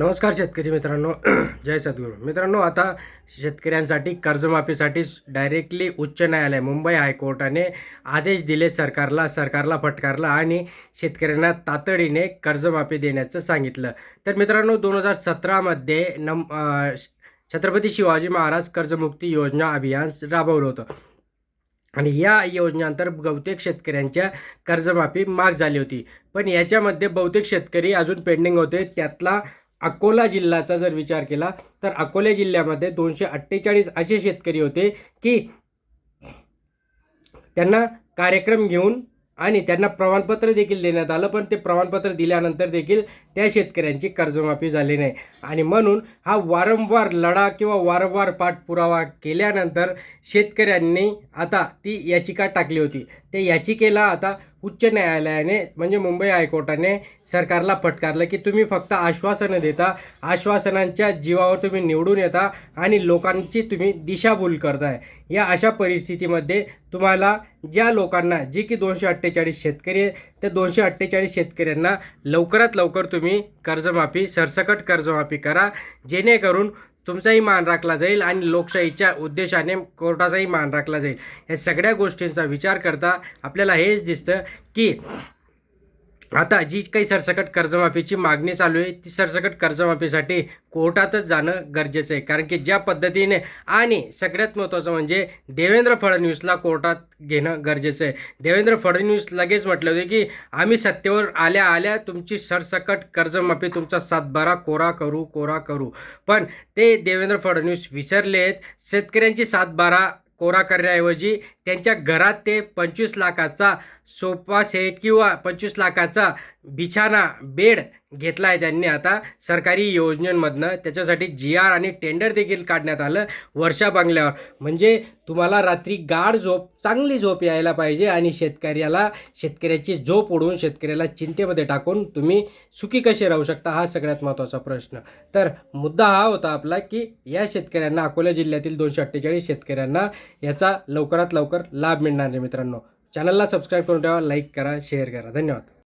नमस्कार शेतकरी मित्रांनो जय सद्गुरू. मित्रांनो आता शेतकऱ्यांसाठी कर्जमाफीसाठी डायरेक्टली उच्च न्यायालय मुंबई हायकोर्टाने आदेश दिले सरकारला सरकारला फटकारला आणि शेतकऱ्यांना तातडीने कर्जमाफी देण्याचं सांगितलं. तर मित्रांनो दोन हजार सतरामध्ये नम छत्रपती शिवाजी महाराज कर्जमुक्ती योजना अभियान राबवलं होतं. आणि या योजनेअंतर्गत बहुतेक शेतकऱ्यांच्या कर्जमाफी माग झाली होती. पण याच्यामध्ये बहुतेक शेतकरी अजून पेंडिंग होते. त्यातला अकोला जिल्ह्याचा जर विचार केला तर अकोला जिल्ह्यामध्ये दोनशे अठ्ठेचाळीस असे शेतकरी होते की त्यांना कार्यक्रम घेऊन आणि त्यांना प्रमाणपत्र देखील देण्यात आलं पण ते प्रमाणपत्र दिल्यानंतर देखील त्या शेतकऱ्यांची कर्जमाफी झाली नाही. आणि म्हणून हा वारंवार लढा किंवा वारंवार पाठपुरावा केल्यानंतर शेतकऱ्यांनी आता ती याचिका टाकली होती. त्या याचिकेला आता उच्च न्यायालयाने म्हणजे मुंबई हायकोर्टाने सरकारला फटकारलं की तुम्ही फक्त आश्वासनं देता आश्वासनांच्या जीवावर तुम्ही निवडून येता आणि लोकांची तुम्ही दिशाभूल करताय. या अशा परिस्थितीमध्ये तुम्हाला ज्या लोकांना जे की दोनशे अठ्ठेचाळीस शेतकरी आहे त्या दोनशे अठ्ठेचाळीस शेतकऱ्यांना लवकरात लवकर तुम्ही कर्जमाफी सरसकट कर्जमाफी करा जेणेकरून तुमचाही मान राखला जाईल आणि लोकशाहीच्या उद्देशाने कोर्टाचाही मान राखला जाईल. या सगळ्या गोष्टींचा विचार करता आपल्याला हेच दिसतं की आता जी काही सरसकट कर्जमाफीची मागणी चालू आहे ती सरसकट कर्जमाफीसाठी कोर्टातच जाणं गरजेचं आहे. कारण की ज्या पद्धतीने आणि सगळ्यात महत्त्वाचं म्हणजे देवेंद्र फडणवीसला कोर्टात घेणं गरजेचं आहे. देवेंद्र फडणवीस लगेच म्हटलं होते की आम्ही सत्तेवर आल्या आल्या तुमची सरसकट कर्जमाफी तुमचा सातबारा कोरा करू कोरा करू. पण ते देवेंद्र फडणवीस विसरले आहेत शेतकऱ्यांची सातबारा कोरा करण्याऐवजी त्यांच्या घरात ते पंचवीस लाखाचा सोफा सेट किंवा पंचवीस लाखाचा बिछाना बेड घेतला आहे त्यांनी आता. सरकारी योजनेमधनं त्याच्यासाठी जी आर आणि टेंडर देखील काढण्यात आलं वर्षा बंगल्यावर. म्हणजे तुम्हाला रात्री गाढ झोप चांगली झोप यायला पाहिजे आणि शेतकऱ्याला शेतकऱ्याची झोप उडवून शेतकऱ्याला चिंतेमध्ये टाकून तुम्ही सुखी कसे राहू शकता हा सगळ्यात महत्त्वाचा प्रश्न. तर मुद्दा हा होता आपला की या शेतकऱ्यांना अकोला जिल्ह्यातील दोनशे अठ्ठेचाळीस शेतकऱ्यांना याचा लवकरात लवकर लाभ मिळणार आहे मित्रांनो. चॅनलला सबस्क्राईब करून ठेवा लाईक करा शेअर करा. धन्यवाद.